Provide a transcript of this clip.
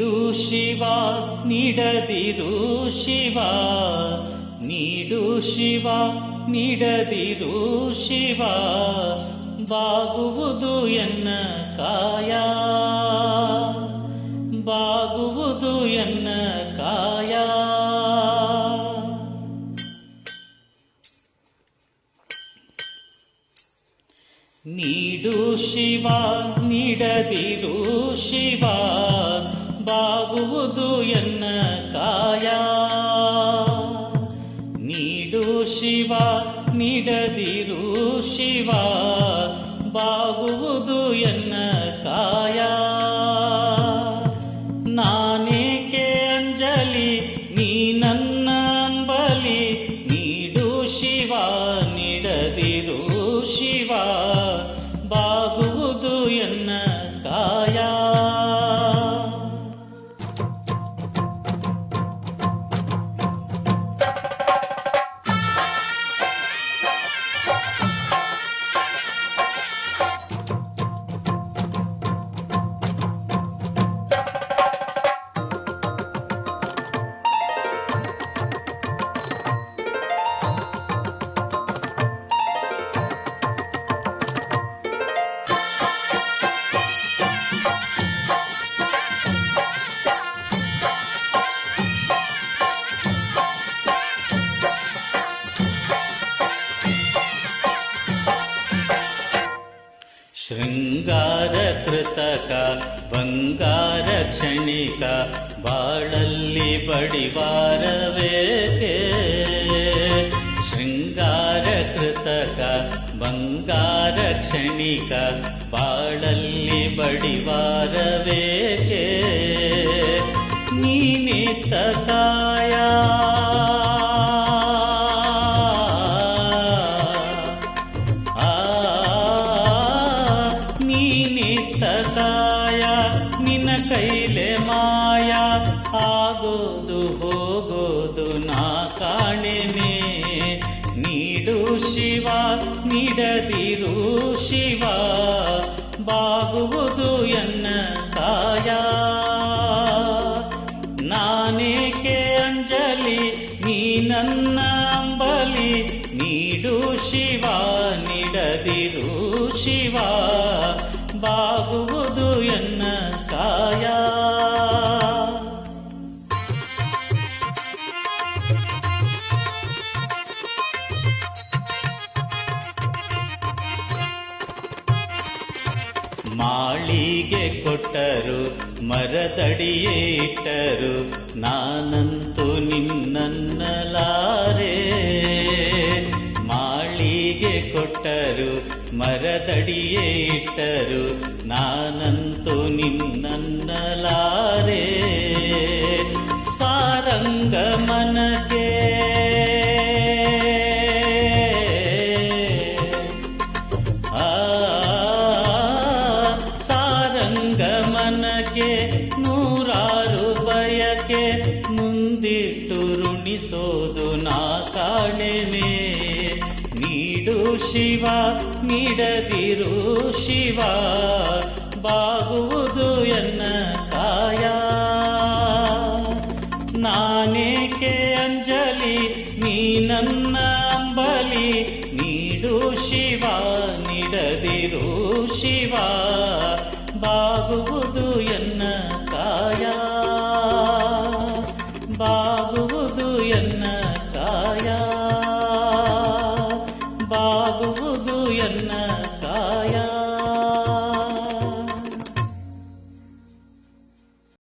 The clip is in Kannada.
ಶಿವ ನೀಡದಿರು ಶಿವ ನೀಡು ಶಿವ ನೀಡದಿರು ಶಿವ ಬಾಗುವುದು ಎನ್ನ ಕಾಯ ಬಾಗುವುದು ಎನ್ನ ಕಾಯ ನೀಡು ಶಿವ ನೀಡದಿರು ನೀಡು ಶಿವ, ನೀಡದಿರು ಶಿವ, ಬಾಗುವುದು ಎನ್ನ ಕಾಯ. ನಾನೇಕೆ ಅಂಜಲಿ, ನೀ ನನ್ನ ಅಂಬಲಿ, ನೀಡು ಶಿವ, ನೀಡದಿರು ಶಿವ ಶೃಂಗಾರ ಕೃತಕ ಬಂಗಾರ ಕ್ಷಣಿಕ ಬಾಳಲ್ಲಿ ಬಡಿವಾರವೇಕೆ ಶೃಂಗಾರ ಕೃತಕ ಬಂಗಾರ ಕ್ಷಣಿಕ ಬಾಳಲ್ಲಿ ಬಡಿವಾರವೇಕೆ ನೀನೆ ಕಾಯ ಕಾಯ ನಿನ್ನ ಕೈಲೆ ಮಾಯ. ಆಗೋದು, ಹೋಗೋದು ನಾ ಕಾಣೆನೆ ನೀಡು ಶಿವ, ನೀಡದಿರು ಶಿವ. ಬಾಗುವುದು ಎನ್ನ ಕಾಯ ನಾನೇಕೆ ಅಂಜಲಿ, ನೀ ನನ್ನ ಅಂಬಲಿ. ನೀಡು ಶಿವ, ನೀಡದಿರು ಶಿವ. ಬಾಗುವುದು ಎನ್ನ ಕಾಯ? ಮಾಳಿಗೆ ಕೊಟ್ಟರು ಮರದಡಿಯೇ ಇಟ್ಟರು ನಾನಂತೂ ನಿನ್ನನ್ನಲಾರೆ. ಮರದಡಿಯೇ ಇಟ್ಟರು ನಾನಂತೂ ನಿನ್ನನ್ನಲಾರೆ. ಸಾರಂಗ ಮನಗೆ ಸಾರಂಗ ಮನಕೆ ನೂರಾರು ಬಯಕೆ ಮುಂದಿಟ್ಟು ರುಣಿಸೋದು ನಾ ಕಾಣೆನೆ ಶಿವ, ನೀಡದಿರು ಶಿವ, ಬಾಗುವುದು ಎನ್ನ ಕಾಯ. ನಾನೇಕೆ ಅಂಜಲಿ, ನೀ ನನ್ನ ಅಂಬಲಿ, ನೀಡು ಶಿವ, ನೀಡದಿರು ಶಿವ, ಬಾಗುವುದು என்ன